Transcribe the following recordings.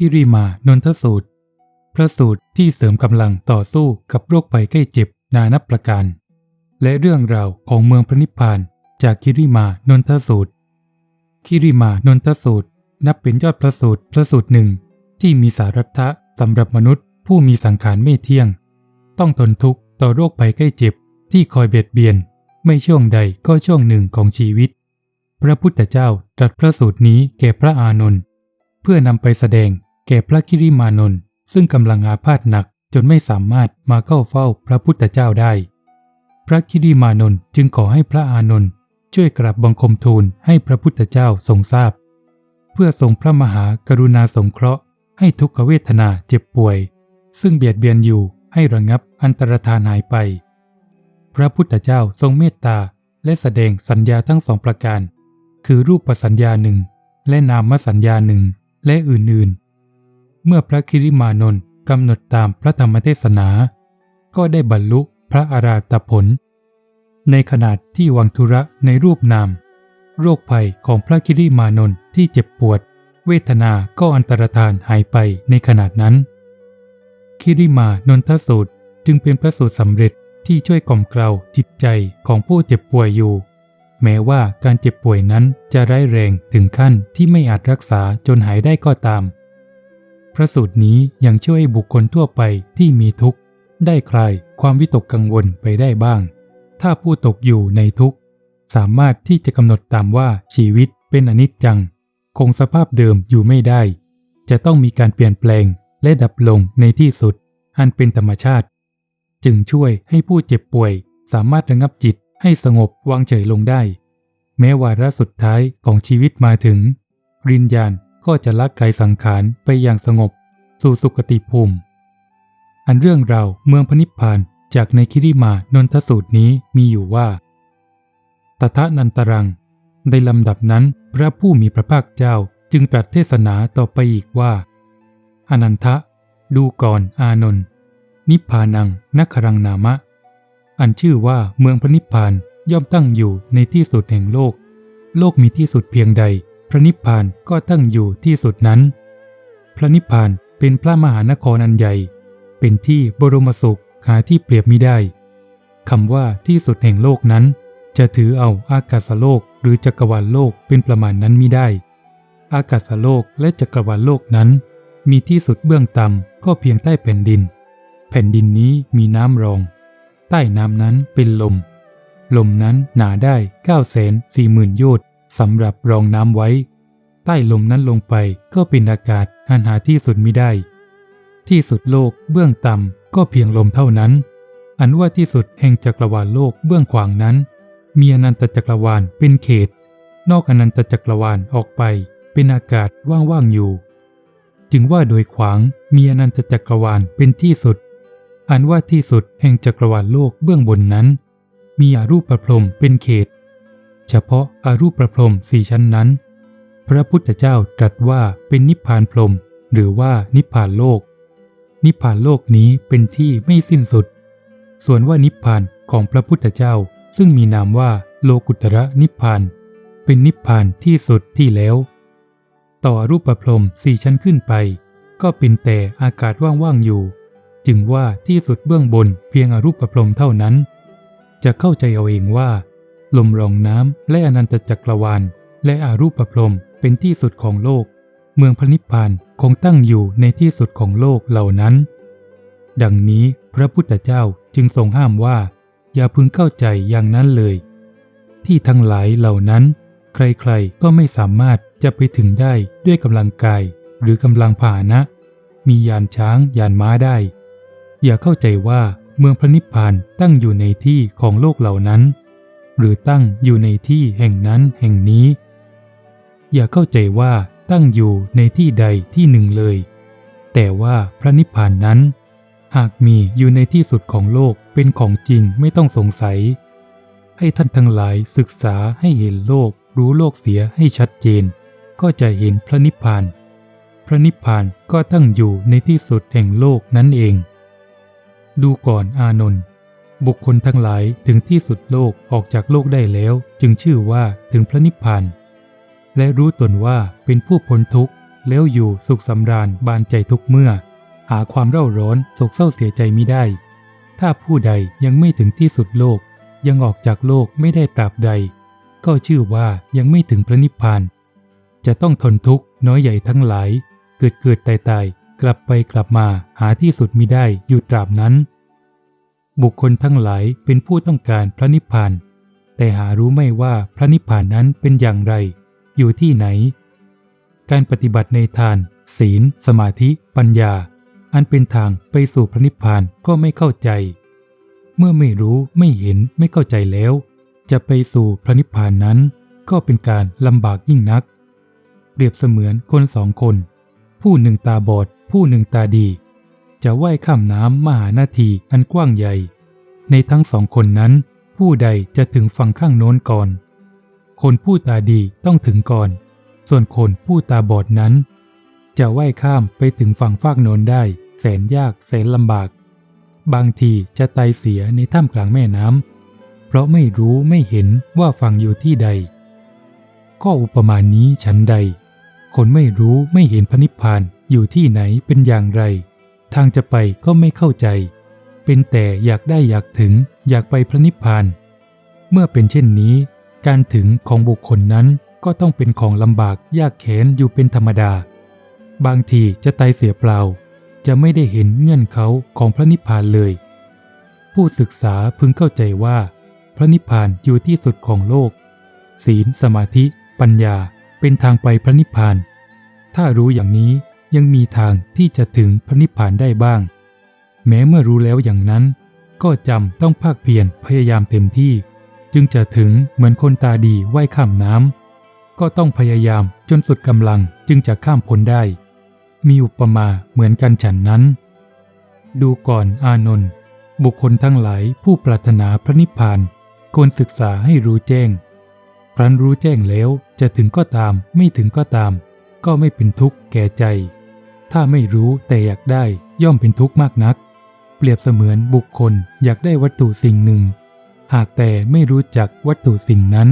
คิริมานนทสูตร พระสูตรที่เสริมกำลังต่อสู้กับโรคภัยใกล้เจ็บนานับประการ และเรื่องราวของเมืองพระนิพพานจากคิริมานนทสูตร คิริมานนทสูตร นับเป็นยอดพระสูตรพระสูตรหนึ่ง ที่มีสารัตะสำหรับมนุษย์ ผู้มีสังขารไม่เที่ยง ต้องทนทุกข์ต่อโรคภัยใกล้เจ็บที่คอยเบียดเบียน ไม่ช่วงใดก็ช่วงหนึ่งของชีวิต พระพุทธเจ้าตรัสพระสูตรนี้แก่พระอานนท์เพื่อนำไปแสดง แก่พระคิริมานนท์ซึ่งกำลังอาพาธหนักจนไม่สามารถมาเข้าเฝ้าพระพุทธเจ้าได้ พระคิริมานนท์จึงขอให้พระอานนท์ช่วยกราบบังคมทูลให้พระพุทธเจ้าทรงทราบ เพื่อทรงพระมหากรุณาสงเคราะห์ ให้ทุกขเวทนาเจ็บป่วย ซึ่งเบียดเบียนอยู่ให้ระงับอันตรธานหายไป พระพุทธเจ้าทรงเมตตาและแสดงสัญญาทั้งสองประการ คือรูปสัญญาหนึ่งและนามสัญญาหนึ่งและอื่นๆ เมื่อพระคิริมานนท์กำหนดตามพระธรรมเทศนา ก็ได้บรรลุพระอาราตผล ในขณะที่วังธุระในรูปนาม โรคภัยของพระคิริมานนท์ที่เจ็บปวด เวทนาก็อันตรธานหายไปในขณะนั้น คิริมานนทสูตรจึงเป็นพระสูตรสำเร็จที่ช่วยกล่อมเกลาจิตใจของผู้เจ็บป่วยอยู่ แม้ว่าการเจ็บป่วยนั้นจะร้ายแรงถึงขั้นที่ไม่อาจรักษาจนหายได้ก็ตาม ระสูตรนี้ยังช่วยให้บุคคลทั่วไปที่มีทุกข์ได้คลายความวิตกกังวลไปได้บ้าง ถ้าผู้ตกอยู่ในทุกข์สามารถที่จะกำหนดตามว่าชีวิตเป็นอนิจจัง คงสภาพเดิมอยู่ไม่ได้ จะต้องมีการเปลี่ยนแปลงและดับลงในที่สุด อันเป็นธรรมชาติ จึงช่วยให้ผู้เจ็บป่วยสามารถระงับจิตให้สงบวางเฉยลงได้ แม้วาระสุดท้ายของชีวิตมาถึงริญญาณ ก็จะละกายสังขารไปอย่างสงบสู่สุคติภูมิ อันเรื่องราวเมืองพนิพพานจากในคิริมานนทสูตรนี้มีอยู่ว่า ตถานันตรัง ในลำดับนั้นพระผู้มีพระภาคเจ้าจึงตรัสเทศนาต่อไปอีกว่า อนันทะ ดูก่อนอานนท์นิพพานังนักขรังนามะ อันชื่อว่าเมืองพระนิพพานย่อมตั้งอยู่ในที่สุดแห่งโลก โลกมีที่สุดเพียงใด พระนิพพานก็ตั้งอยู่ที่สุดนั้น พระนิพพานเป็นพระมหานครอันใหญ่ เป็นที่บรมสุขหาที่เปรียบมิได้คำว่าที่สุดแห่งโลกนั้น จะถือเอาอากาศโลกหรือจักรวาลโลกเป็นประมาณนั้นมิได้ อากาศโลกและจักรวาลโลกนั้น มีที่สุดเบื้องต่ำก็เพียงใต้แผ่นดิน แผ่นดินนี้มีน้ำรอง ใต้น้ำนั้นเป็นลม ลมนั้นหนาได้9 4 0 0 0 0โยชน์ สำหรับรองน้ำไว้ ใต้ลมนั้นลงไปก็เป็นอากาศอันหาที่สุดมิได้ ที่สุดโลกเบื้องต่ำก็เพียงลมเท่านั้น อันว่าที่สุดแห่งจักรวาลโลกเบื้องขวางนั้น มีอนันตจักรวาลเป็นเขต นอกอนันตจักรวาลออกไป เป็นอากาศว่างๆอยู่ จึงว่าโดยขวางมีอนันตจักรวาลเป็นที่สุด อันว่าที่สุดแห่งจักรวาลโลกเบื้องบนนั้น มีอารูปประพรมเป็นเขต เฉพาะอารูปประพรมสี่ชั้นนั้น พระพุทธเจ้าตรัสว่าเป็นนิพพานพรมหรือว่านิพพานโลก นิพพานโลกนี้เป็นที่ไม่สิ้นสุด ส่วนว่านิพพานของพระพุทธเจ้าซึ่งมีนามว่าโลกุตระนิพพาน เป็นนิพพานที่สุดที่แล้ว ต่อรูปประพรมสี่ชั้นขึ้นไป ก็เป็นแต่อากาศว่างๆอยู่ จึงว่าที่สุดเบื้องบนเพียงอรูปประพรมเท่านั้น จะเข้าใจเอาเองว่า ลมรองน้ำและอนันตจักรวาล และอารูปประพรมเป็นที่สุดของโลก เมืองพระนิพพานคงตั้งอยู่ในที่สุดของโลกเหล่านั้น ดังนี้พระพุทธเจ้าจึงทรงห้ามว่า อย่าพึงเข้าใจอย่างนั้นเลย ที่ทั้งหลายเหล่านั้น ใครๆก็ไม่สามารถจะไปถึงได้ด้วยกำลังกายหรือกำลังผานะ มียานช้างยานม้าได้ อย่าเข้าใจว่าเมืองพระนิพพานตั้งอยู่ในที่ของโลกเหล่านั้น หรือตั้งอยู่ในที่แห่งนั้นแห่งนี้ อย่าเข้าใจว่าตั้งอยู่ในที่ใดที่หนึ่งเลย แต่ว่าพระนิพพานนั้น หากมีอยู่ในที่สุดของโลกเป็นของจริงไม่ต้องสงสัย ให้ท่านทั้งหลายศึกษาให้เห็นโลกรู้โลกเสียให้ชัดเจน ก็จะเห็นพระนิพพาน พระนิพพานก็ตั้งอยู่ในที่สุดแห่งโลกนั้นเอง ดูก่อนอานนท์ บุคคลทั้งหลายถึงที่สุดโลกออกจากโลกได้แล้ว จึงชื่อว่าถึงพระนิพพาน และรู้ตนว่าเป็นผู้พ้นทุกข์ แล้วอยู่สุขสำราญบานใจทุกเมื่อ หาความเร่าร้อนโศกเศร้าเสียใจมิได้ ถ้าผู้ใดยังไม่ถึงที่สุดโลก ยังออกจากโลกไม่ได้ตราบใด ก็ชื่อว่ายังไม่ถึงพระนิพพาน จะต้องทนทุกข์น้อยใหญ่ทั้งหลาย เกิดเกิดตายตายกลับไปกลับมาหาที่สุดมิได้อยู่ตราบนั้น บุคคลทั้งหลายเป็นผู้ต้องการพระนิพพาน แต่หารู้ไม่ว่าพระนิพพานนั้นเป็นอย่างไร อยู่ที่ไหน การปฏิบัติในทาน ศีล สมาธิ ปัญญา อันเป็นทางไปสู่พระนิพพานก็ไม่เข้าใจ เมื่อไม่รู้ไม่เห็นไม่เข้าใจแล้ว จะไปสู่พระนิพพานนั้น ก็เป็นการลำบากยิ่งนัก เปรียบเสมือนคนสองคน ผู้หนึ่งตาบอด ผู้หนึ่งตาดี จะว่ายข้ามน้ำมหานาทีอันกว้างใหญ่ ในทั้งสองคนนั้น ผู้ใดจะถึงฝั่งข้างโน้นก่อน คนผู้ตาดีต้องถึงก่อน ส่วนคนผู้ตาบอดนั้น จะว่ายข้ามไปถึงฝั่งฟากโน้นได้ แสนยากแสนลำบาก บางทีจะตายเสียในท่ามกลางแม่น้ำเพราะไม่รู้ไม่เห็นว่าฝั่งอยู่ที่ใด ก็อุปมานี้ฉันใด คนไม่รู้ไม่เห็นพระนิพพานอยู่ที่ไหนเป็นอย่างไร ทางจะไปก็ไม่เข้าใจ เป็นแต่อยากได้อยากถึงอยากไปพระนิพพาน เมื่อเป็นเช่นนี้ การถึงของบุคคลนั้นก็ต้องเป็นของลำบากยากแค้นอยู่เป็นธรรมดา บางทีจะตายเสียเปล่า จะไม่ได้เห็นเงื่อนเขาของพระนิพพานเลย ผู้ศึกษาพึงเข้าใจว่า พระนิพพานอยู่ที่สุดของโลก ศีลสมาธิ ปัญญาเป็นทางไปพระนิพพาน ถ้ารู้อย่างนี้ ยังมีทางที่จะถึงพระนิพพานได้บ้าง แม้เมื่อรู้แล้วอย่างนั้น ก็จำต้องภาคเพียรพยายามเต็มที่ จึงจะถึงเหมือนคนตาดีว่ายข้ามน้ำก็ต้องพยายามจนสุดกำลังจึงจะข้ามพ้นได้ มีอุปมาเหมือนกันฉันนั้น ดูก่อนอานนท์บุคคลทั้งหลายผู้ปรารถนาพระนิพพานควรศึกษาให้รู้แจ้ง ครั้นรู้แจ้งแล้วจะถึงก็ตามไม่ถึงก็ตาม ก็ไม่เป็นทุกข์แก่ใจ ถ้าไม่รู้แต่อยากได้ย่อมเป็นทุกข์มากนัก เปรียบเสมือนบุคคลอยากได้วัตถุสิ่งหนึ่ง หากแต่ไม่รู้จักวัตถุสิ่งนั้น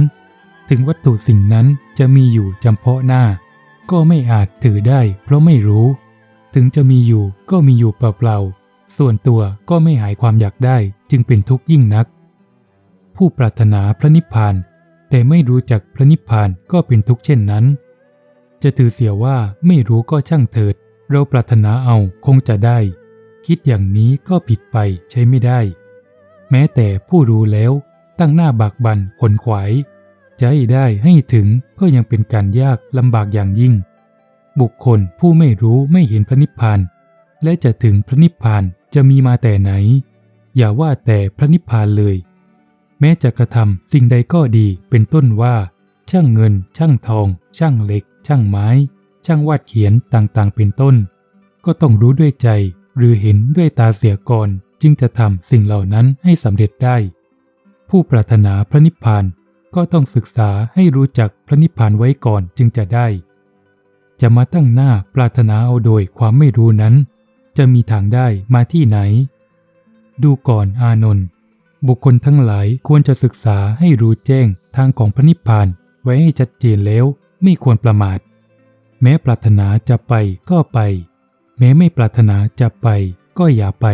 ถึงวัตถุสิ่งนั้นจะมีอยู่จำเพาะหน้า ก็ไม่อาจถือได้ เพราะไม่รู้ ถึงจะมีอยู่ก็มีอยู่เปล่าๆส่วนตัวก็ไม่หายความอยากได้จึงเป็นทุกข์ยิ่งนัก ผู้ปรารถนาพระนิพพาน แต่ไม่รู้จักพระนิพพานก็เป็นทุกข์เช่นนั้น จะถือเสียว่าไม่รู้ก็ช่างเถิด เราปรารถนาเอาคงจะได้ คิดอย่างนี้ก็ผิดไปใช้ไม่ได้ แม้แต่ผู้รู้แล้วตั้งหน้าบากบันขนขวายจะให้ได้ให้ถึงก็ยังเป็นการยากลำบากอย่างยิ่ง บุคคลผู้ไม่รู้ไม่เห็นพระนิพพาน และจะถึงพระนิพพานจะมีมาแต่ไหน อย่าว่าแต่พระนิพพานเลย แม้จะกระทำสิ่งใดก็ดีเป็นต้นว่า ช่างเงิน ช่างทอง ช่างเหล็ก ช่างไม้ ช่างวาดเขียนต่างๆ เป็นต้น ก็ต้องรู้ด้วยใจหรือเห็นด้วยตาเสียก่อนจึงจะทำสิ่งเหล่านั้นให้สำเร็จได้ ผู้ปรารถนาพระนิพพานก็ต้องศึกษาให้รู้จักพระนิพพานไว้ก่อนจึงจะได้ จะมาตั้งหน้าปรารถนาเอาโดยความไม่รู้นั้น จะมีทางได้มาที่ไหน ดูก่อนอานนท์บุคคลทั้งหลายควรจะศึกษาให้รู้แจ้งทางของพระนิพพานไว้ให้ชัดเจนแล้วไม่ควรประมาท แม้ปรารถนาจะไปก็ไป แม้ไม่ปรารถนาจะไปก็อย่าไป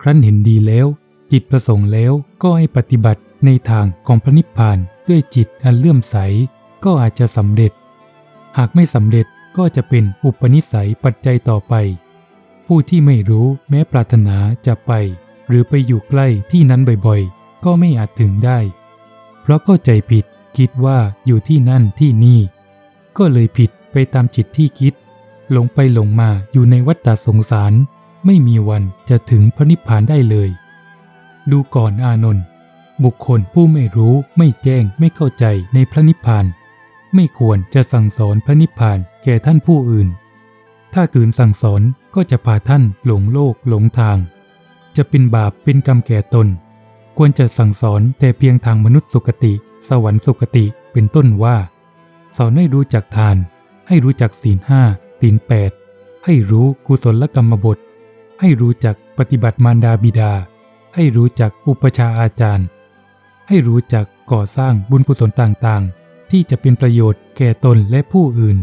ครั้นเห็นดีแล้ว จิตประสงค์แล้วก็ให้ปฏิบัติในทางของพระนิพพานด้วยจิตอันเลื่อมใสก็อาจจะสำเร็จ หากไม่สำเร็จก็จะเป็นอุปนิสัยปัจจัยต่อไป ผู้ที่ไม่รู้แม้ปรารถนาจะไป หรือไปอยู่ใกล้ที่นั้นบ่อยๆ ก็ไม่อาจถึงได้ เพราะเข้าใจผิดคิดว่าอยู่ที่นั่นที่นี่ ก็เลยผิด ไปตามจิตที่คิด หลงไปหลงมาอยู่ในวัฏฏสงสาร ไม่มีวันจะถึงพระนิพพานได้เลย ดูก่อนอานนท์บุคคลผู้ไม่รู้ไม่แจ้งไม่เข้าใจในพระนิพพาน ไม่ควรจะสั่งสอนพระนิพพานแก่ท่านผู้อื่น ถ้ากืนสั่งสอนก็จะพาท่านหลงโลกหลงทาง จะเป็นบาปเป็นกรรมแก่ตน ควรจะสั่งสอนแต่เพียงทางมนุษย์สุคติ สวรรค์สุคติเป็นต้นว่า สอนให้รู้จักทาน ให้รู้จักศีลห้าศีลแปดให้รู้กุศลกรรมบท ให้รู้จักปฏิบัติมารดาบิดา ให้รู้จักอุปชาอาจารย์ ให้รู้จักก่อสร้างบุญกุศลต่างๆ ที่จะเป็นประโยชน์แก่ตนและผู้อื่น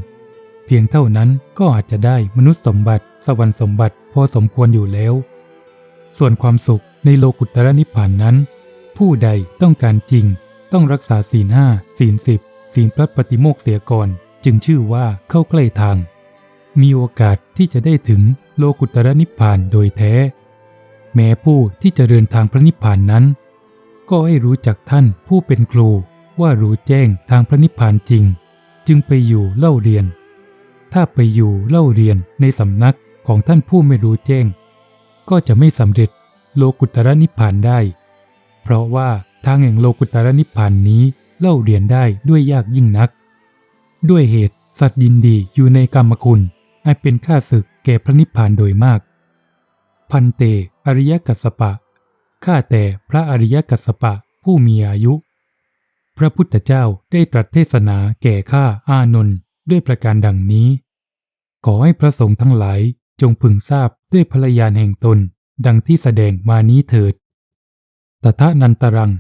เพียงเท่านั้นก็อาจจะได้มนุษย์สมบัติ สวรรค์สมบัติพอสมควรอยู่แล้ว ส่วนความสุขในโลกุตรนิพพานนั้น ผู้ใดต้องการจริงต้องรักษาศีลห้าศีลสิบศีลพระปฏิโมกเสียก่อน จึงชื่อว่าเข้าใกล้ทาง มีโอกาสที่จะได้ถึงโลกุตระนิพพานโดยแท้ แม้ผู้ที่จะเดินทางพระนิพพานนั้น ก็ให้รู้จักท่านผู้เป็นครูว่ารู้แจ้งทางพระนิพพานจริง จึงไปอยู่เล่าเรียน ถ้าไปอยู่เล่าเรียนในสำนักของท่านผู้ไม่รู้แจ้ง ก็จะไม่สำเร็จโลกุตระนิพพานได้ เพราะว่าทางแห่งโลกุตระนิพพานนี้เล่าเรียนได้ด้วยยากยิ่งนัก ด้วยเหตุสัตว์ยินดีอยู่ในกรรมคุณให้เป็นข้าศึกแก่พระนิพพานโดยมาก พันเตอริยกัสสปะ ข้าแต่พระอริยกัสสปะผู้มีอายุ พระพุทธเจ้าได้ตรัสเทศนาแก่ข้าอานนท์ด้วยประการดังนี้ ขอให้พระสงฆ์ทั้งหลายจงพึงทราบด้วยพลยานแห่งตน ดังที่แสดงมานี้เถิด ตถานันตรัง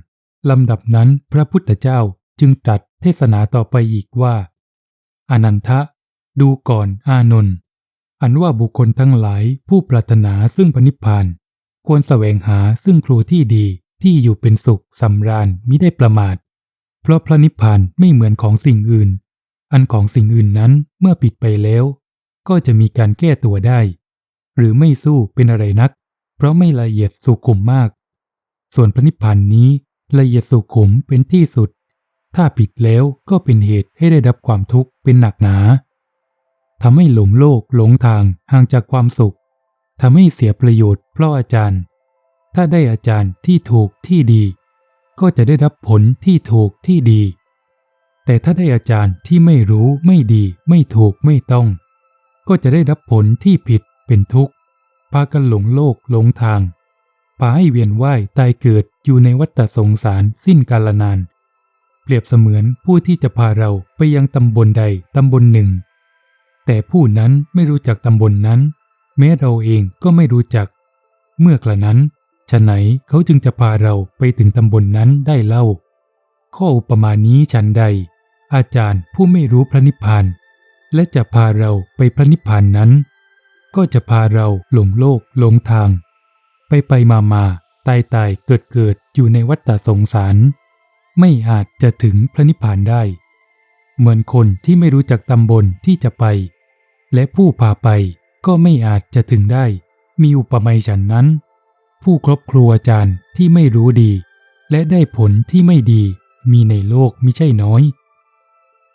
ลำดับนั้นพระพุทธเจ้าจึงตรัสเทศนาต่อไปอีกว่า อนันทะ ดูก่อนอานนท์อันว่าบุคคลทั้งหลายผู้ปรารถนาซึ่งพระนิพพาน ควรแสวงหาซึ่งครูที่ดีที่อยู่เป็นสุขสำราญมิได้ประมาท เพราะพระนิพพานไม่เหมือนของสิ่งอื่น อันของสิ่งอื่นนั้นเมื่อปิดไปแล้ว ก็จะมีการแก้ตัวได้ หรือไม่สู้เป็นอะไรนัก เพราะไม่ละเอียดสุขุมมาก ส่วนพระนิพพานนี้ละเอียดสุขุมเป็นที่สุด ถ้าผิดแล้วก็เป็นเหตุให้ได้รับความทุกข์เป็นหนักหนาทำให้หลงโลกหลงทางห่างจากความสุขทำให้เสียประโยชน์เพราะอาจารย์ ถ้าได้อาจารย์ที่ถูกที่ดี ก็จะได้รับผลที่ถูกที่ดี แต่ถ้าได้อาจารย์ที่ไม่รู้ไม่ดีไม่ถูกไม่ต้อง ก็จะได้รับผลที่ผิดเป็นทุกข์พากันหลงโลกหลงทางพาให้เวียนว่ายตายเกิดอยู่ในวัฏสงสารสิ้นกาลนาน เปรียบเสมือนผู้ที่จะพาเราไปยังตำบลใดตำบลหนึ่ง แต่ผู้นั้นไม่รู้จักตำบลนนั้น แม้เราเองก็ไม่รู้จัก เมื่อกระนั้นฉะไหนเขาจึงจะพาเราไปถึงตำบลนนั้นได้เล่า ข้ออุปมานี้ฉันใด อาจารย์ผู้ไม่รู้พระนิพพาน และจะพาเราไปพระนิพพานนั้น ก็จะพาเราหลงโลกหลงทาง ไปไปมามาตายตายเกิดเกิดอยู่ในวัฏฏสงสาร ไม่อาจจะถึงพระนิพพานได้ เหมือนคนที่ไม่รู้จักตำบลที่จะไป และผู้พาไปก็ไม่อาจจะถึงได้ มีอุปมาฉันนั้น ผู้ครอบครัวอาจารย์ที่ไม่รู้ดี และได้ผลที่ไม่ดีมีในโลกมิใช่น้อย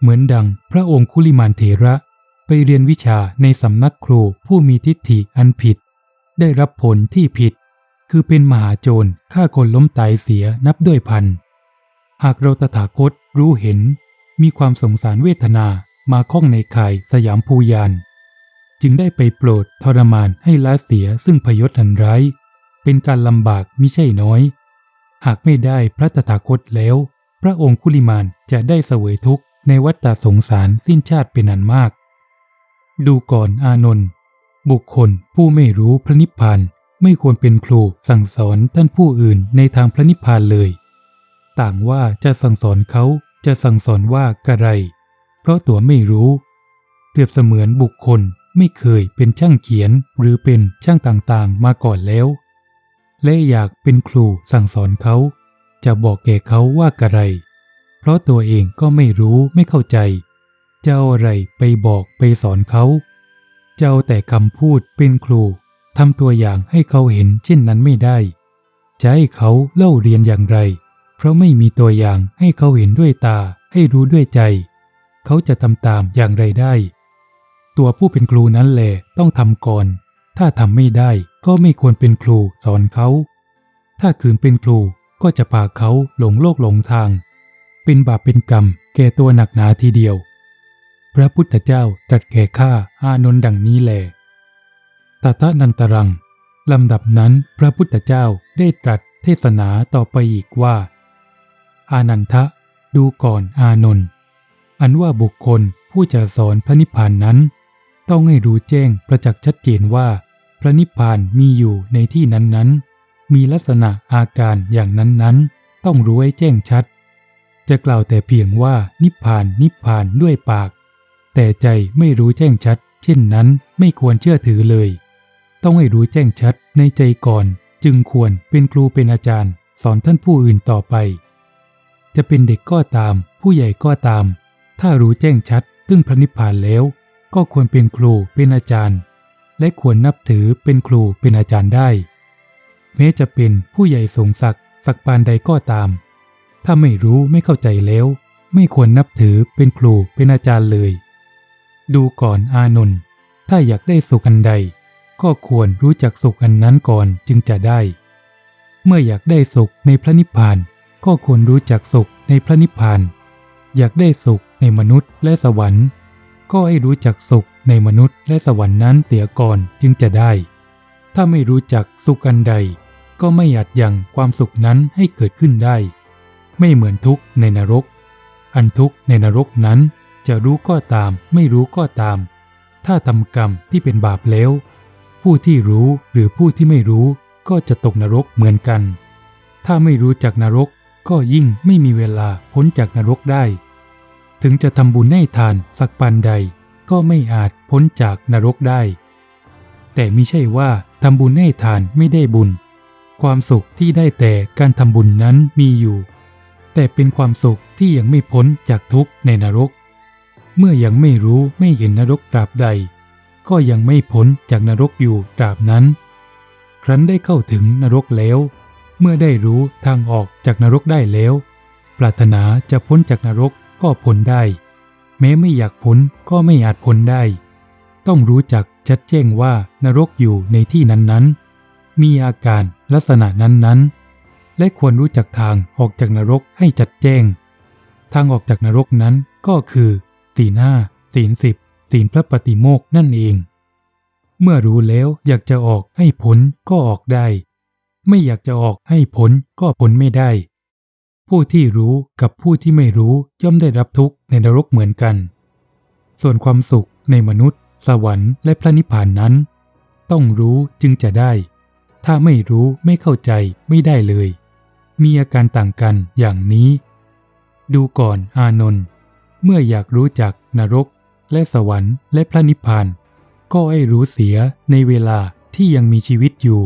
เหมือนดังพระองค์คุลิมานเถระไปเรียนวิชาในสำนักครูผู้มีทิฏฐิอันผิด ได้รับผลที่ผิด คือเป็นมหาโจรฆ่าคนล้มตายเสียนับด้วยพัน หากเราตถาคตรู้เห็น มีความสงสารเวทนามาข้องในข่ายสยามภูยานจึงได้ไปโปรดทรมานให้ละเสียซึ่งพยศอันร้ายเป็นการลำบากมิใช่น้อย หากไม่ได้พระตถาคตแล้ว พระองค์คุลิมานจะได้เสวยทุกข์ในวัฏสงสารสิ้นชาติเป็นอันมาก ดูก่อนอานนท์บุคคลผู้ไม่รู้พระนิพพานไม่ควรเป็นครูสั่งสอนท่านผู้อื่นในทางพระนิพพานเลย ต่างว่าจะสั่งสอนเขาจะสั่งสอนว่ากระไร เพราะตัวไม่รู้ เปรียบเสมือนบุคคลไม่เคยเป็นช่างเขียนหรือเป็นช่างต่างๆมาก่อนแล้ว และอยากเป็นครูสั่งสอนเขา จะบอกแก่เขาว่ากระไร เพราะตัวเองก็ไม่รู้ไม่เข้าใจจะเอาอะไรไปบอกไปสอนเขาจะเอาแต่คำพูดเป็นครูทำตัวอย่างให้เขาเห็นเช่นนั้นไม่ได้ จะให้เขาเล่าเรียนอย่างไร เพราะไม่มีตัวอย่างให้เขาเห็นด้วยตาให้รู้ด้วยใจ เขาจะทำตามอย่างไรได้ ตัวผู้เป็นครูนั้นแหละต้องทำก่อน ถ้าทำไม่ได้ก็ไม่ควรเป็นครูสอนเขา ถ้าคืนเป็นครูก็จะพาเขาหลงโลกหลงทาง เป็นบาปเป็นกรรมแก่ตัวหนักหนาทีเดียว พระพุทธเจ้าตรัสแก่ข้าอานนท์ดังนี้แหละตถานันตรังลำดับนั้นพระพุทธเจ้าได้ตรัสเทศนาต่อไปอีกว่า อานันทะดูก่อนอานนท์อันว่าบุคคลผู้จะสอนพระนิพพานนั้น ต้องให้รู้แจ้งประจักษ์ชัดเจนว่า พระนิพพานมีอยู่ในที่นั้นๆ มีลักษณะอาการอย่างนั้นๆ ต้องรู้ให้แจ้งชัด จะกล่าวแต่เพียงว่านิพพานนิพพานด้วยปากแแต่ใจไม่รู้แจ้งชัด เช่นนั้นไม่ควรเชื่อถือเลย ต้องให้รู้แจ้งชัดในใจก่อน จึงควรเป็นครูเป็นอาจารย์ สอนท่านผู้อื่นต่อไป จะเป็นเด็กก็ตาม ผู้ใหญ่ก็ตาม ถ้ารู้แจ้งชัดซึ่งพระนิพพานแล้ว ก็ควรเป็นครูเป็นอาจารย์ และควรนับถือเป็นครูเป็นอาจารย์ได้ แม้จะเป็นผู้ใหญ่สูงศักดิ์สักปานใดก็ตาม ถ้าไม่รู้ไม่เข้าใจแล้ว ไม่ควรนับถือเป็นครูเป็นอาจารย์เลย ดูก่อนอานนท์ถ้าอยากได้สุขอันใด ก็ควรรู้จักสุขอันนั้นก่อนจึงจะได้ เมื่ออยากได้สุขในพระนิพพาน ก็ควรรู้จักสุขในพระนิพพาน อยากได้สุขในมนุษย์และสวรรค์ ก็ให้รู้จักสุขในมนุษย์และสวรรค์นั้นเสียก่อนจึงจะได้ ถ้าไม่รู้จักสุขอันใด ก็ไม่อาจยังความสุขนั้นให้เกิดขึ้นได้ ไม่เหมือนทุกข์ในนรก อันทุกข์ในนรกนั้นจะรู้ก็ตาม ไม่รู้ก็ตาม ถ้าทำกรรมที่เป็นบาปแล้ว ผู้ที่รู้หรือผู้ที่ไม่รู้ก็จะตกนรกเหมือนกัน ถ้าไม่รู้จักนรก ก็ยิ่งไม่มีเวลาพ้นจากนรกได้ ถึงจะทำบุญให้ทานสักปานใด ก็ไม่อาจพ้นจากนรกได้ แต่ไม่ใช่ว่าทำบุญให้ทานไม่ได้บุญ ความสุขที่ได้แต่การทำบุญนั้นมีอยู่ แต่เป็นความสุขที่ยังไม่พ้นจากทุกข์ในนรก เมื่อยังไม่รู้ไม่เห็นนรกตราบใด ก็ยังไม่พ้นจากนรกอยู่ตราบนั้น ครั้นได้เข้าถึงนรกแล้ว เมื่อได้รู้ทางออกจากนรกได้แล้ว ปรารถนาจะพ้นจากนรกก็พ้นได้ แม้ไม่อยากพ้นก็ไม่อาจพ้นได้ ต้องรู้จักชัดแจ้งว่านรกอยู่ในที่นั้นๆ มีอาการลักษณะนั้นๆ และควรรู้จักทางออกจากนรกให้จัดแจ้ง ทางออกจากนรกนั้นก็คือสีหน้าศีลสิบศีลพระปฏิโมกข์นั่นเอง เมื่อรู้แล้วอยากจะออกให้พ้นก็ออกได้ ไม่อยากจะออกให้พ้นก็พ้นไม่ได้ ผู้ที่รู้กับผู้ที่ไม่รู้ย่อมได้รับทุกข์ในนรกเหมือนกัน ส่วนความสุขในมนุษย์ สวรรค์และพระนิพพานนั้น ต้องรู้จึงจะได้ ถ้าไม่รู้ไม่เข้าใจไม่ได้เลย มีอาการต่างกันอย่างนี้ ดูก่อนอานนท์เมื่ออยากรู้จักนรก และสวรรค์และพระนิพพานก็ให้รู้เสียในเวลาที่ยังมีชีวิตอยู่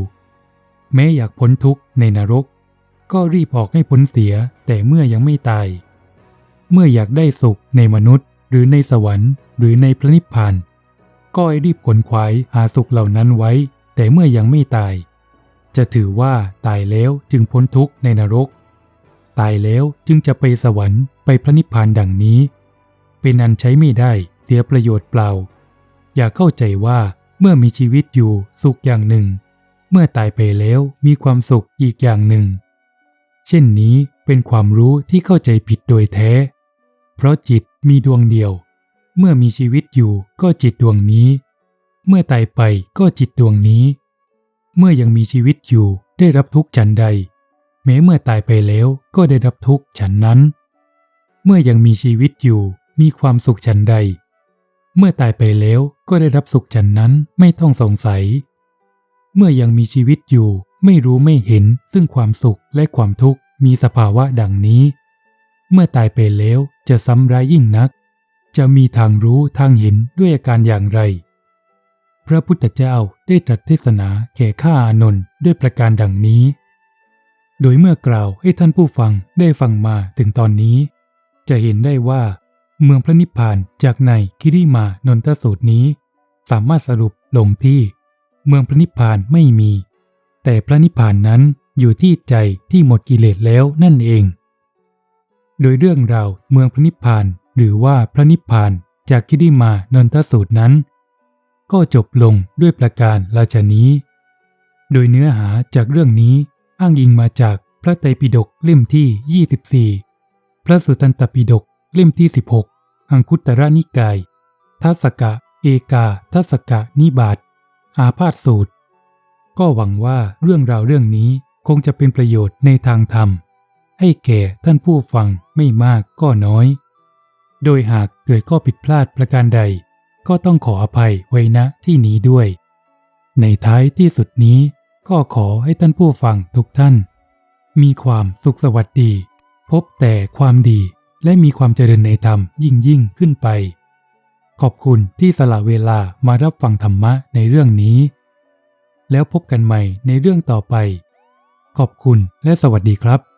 แม้อยากพ้นทุกข์ในนรก ก็รีบออกให้พ้นเสียแต่เมื่อยังไม่ตาย เมื่ออยากได้สุขในมนุษย์ หรือในสวรรค์ หรือในพระนิพพานก็ให้รีบขนขวายหาสุขเหล่านั้นไว้ แต่เมื่อยังไม่ตาย จะถือว่าตายแล้วจึงพ้นทุกข์ในนรก ตายแล้วจึงจะไปสวรรค์ไปพระนิพพานดังนี้ เป็นอันใช้ไม่ได้เสียประโยชน์เปล่า อย่าเข้าใจว่าเมื่อมีชีวิตอยู่สุขอย่างหนึ่ง เมื่อตายไปแล้วมีความสุขอีกอย่างหนึ่ง เช่นนี้เป็นความรู้ที่เข้าใจผิดโดยแท้ เพราะจิตมีดวงเดียว เมื่อมีชีวิตอยู่ก็จิตดวงนี้ เมื่อตายไปก็จิตดวงนี้ เมื่อยังมีชีวิตอยู่ได้รับทุกข์ฉันใด แม้เมื่อตายไปแล้วก็ได้รับทุกข์ฉันนั้น เมื่อยังมีชีวิตอยู่มีความสุขฉันใด เมื่อตายไปแล้วก็ได้รับสุขฉันนั้นไม่ต้องสงสัย เมื่อยังมีชีวิตอยู่ ไม่รู้ไม่เห็นซึ่งความสุขและความทุกข์มีสภาวะดังนี้ เมื่อตายไปแล้วจะซ้ำร้ายยิ่งนัก จะมีทางรู้ทางเห็นด้วยอาการอย่างไร พระพุทธเจ้าได้ตรัสเทศนาแก่ข้าอานนท์ด้วยประการดังนี้ โดยเมื่อกล่าวให้ท่านผู้ฟังได้ฟังมาถึงตอนนี้ จะเห็นได้ว่า เมืองพระนิพพานจากในคิริมานนทสูตรนี้ สามารถสรุปลงที่ เมืองพระนิพพานไม่มี แต่พระนิพพานนั้นอยู่ที่ใจที่หมดกิเลสแล้วนั่นเอง โดยเรื่องราวเมืองพระนิพพานหรือว่าพระนิพพานจากคิริมานนทสูตรนั้น ก็จบลงด้วยประการราชนี้ โดยเนื้อหาจากเรื่องนี้อ้างอิงมาจากพระไตรปิฎกเล่มที่ 24 พระสุตตันตปิฎกเล่มที่ 16 อังคุตตรนิกาย ทัศกะ เอกา ทัศกะนิบาต อาพาธสูตร ก็หวังว่าเรื่องราวเรื่องนี้คงจะเป็นประโยชน์ในทางธรรม ให้แก่ท่านผู้ฟังไม่มากก็น้อย โดยหากเกิดข้อผิดพลาดประการใด ก็ต้องขออภัยไว้ณที่นี้ด้วย ในท้ายที่สุดนี้ ก็ขอให้ท่านผู้ฟังทุกท่าน มีความสุขสวัสดี พบแต่ความดีและมีความเจริญในธรรมยิ่งยิ่งขึ้นไป ขอบคุณที่สละเวลามารับฟังธรรมะในเรื่องนี้ แล้วพบกันใหม่ในเรื่องต่อไป ขอบคุณและสวัสดีครับ